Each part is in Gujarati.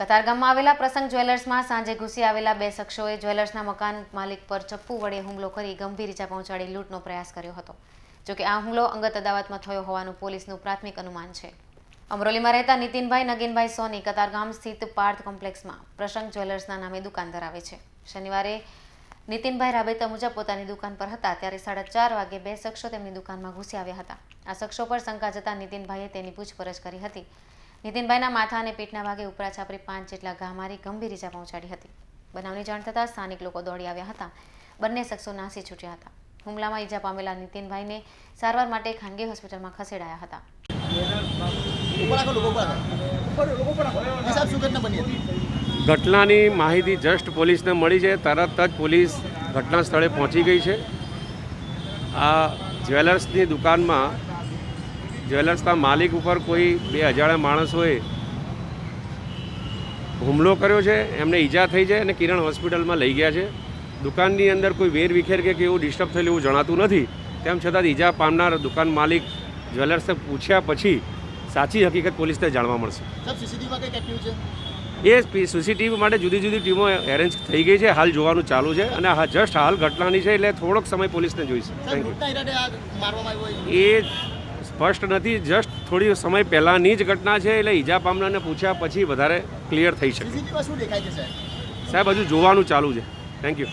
કતારગામમાં આવેલા પ્રસંગ જ્વેલર્સમાં સાંજે ઘૂસી આવેલા બે શખ્સોએ જ્વેલર્સના મકાન માલિક પર ચપ્પુ વડે હુમલો કરી ગંભીર ઇજા પહોંચાડી લૂંટનો પ્રયાસ કર્યો હતો. જોકે આ હુમલો અંગત અદાવતમાં થયો હોવાનું પોલીસનું પ્રાથમિક અનુમાન છે. અમરોલીમાં રહેતા નીતિનભાઈ નગીનભાઈ સોની કતારગામ સ્થિત પાર્થ કોમ્પ્લેક્સમાં પ્રસંગ જ્વેલર્સના નામે દુકાન ધરાવે છે. શનિવારે નીતિનભાઈ રાબેતા મુજબ પોતાની દુકાન પર હતા, ત્યારે સાડા ચાર વાગે બે શખ્સો તેમની દુકાનમાં ઘૂસી આવ્યા હતા. આ શખ્સો પર શંકા જતા નીતિનભાઈએ તેની પૂછપરછ કરી હતી. નીતિનભાઈના માથા અને પીઠના ભાગે ઉપરા છાપરી પાંચ જેટલા ઘા મારી ગંભીર ઇજા પહોંચાડી હતી. બનાવની જાણ થતાં સ્થાનિક લોકો દોડી આવ્યા હતા. બંને શખ્સો નાસી છૂટ્યા હતા. હુમલામાં ઈજા પામેલા નીતિનભાઈને સારવાર માટે ખાનગી હોસ્પિટલમાં ખસેડાયા હતી. ઘટનાની માહિતી જસ્ટ પોલીસને મળી છે. તરત જ પોલીસ ઘટના સ્થળે પહોંચી ગઈ છે. આ જ્વેલર્સની દુકાનમાં જ્વેલર્સના માલિક ઉપર કોઈ બે અજાણ્યા માણસોએ હુમલો કર્યો છે એમને ઈજા થઈ છે અને કિરણ હોસ્પિટલમાં લઈ ગયા છે. દુકાનની અંદર કોઈ વેર વિખેર કે એવું ડિસ્ટર્બ થયેલું એવું જણાતું નથી. તેમ છતાં ઈજા પામનાર દુકાન માલિક જ્વેલર્સને પૂછ્યા પછી સાચી હકીકત પોલીસને જાણવા મળશે. એ સીસીટીવી માટે જુદી જુદી ટીમો એરેન્જ થઈ ગઈ છે હાલ જોવાનું ચાલુ છે અને હા જસ્ટ હાલ ઘટનાની છે એટલે થોડોક સમય પોલીસને જોઈશે. થેન્ક હોય. એ સ્પષ્ટ નથી જસ્ટ થોડી સમય પહેલાંની જ ઘટના છે એટલે ઈજા પામનારને પૂછ્યા પછી વધારે ક્લિયર થઈ શકે. સીસીટીવીમાં શું દેખાય છે સાહેબ? સાહેબ હજુ જોવાનું ચાલુ છે. થેન્ક યુ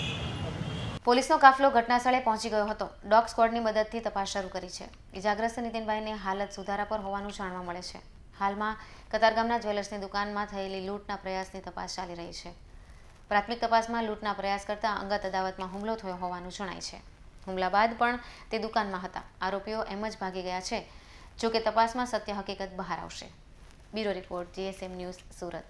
પોલીસનો કાફલો ઘટનાસ્થળે પહોંચી ગયો હતો. ડોગ સ્ક્વોડની મદદથી તપાસ શરૂ કરી છે. ઇજાગ્રસ્ત નીતિનભાઈની હાલત સુધારા પર હોવાનું જાણવા મળે છે. હાલમાં કતારગામના જ્વેલર્સની દુકાનમાં થયેલી લૂંટના પ્રયાસની તપાસ ચાલી રહી છે. પ્રાથમિક તપાસમાં લૂંટના પ્રયાસ કરતા અંગત અદાવતમાં હુમલો થયો હોવાનું જણાય છે. હુમલા બાદ પણ તે દુકાનમાં હતા. આરોપીઓ એમ જ ભાગી ગયા છે જો કે તપાસમાં સત્ય હકીકત બહાર આવશે. Bureau report, GSM news, Surat.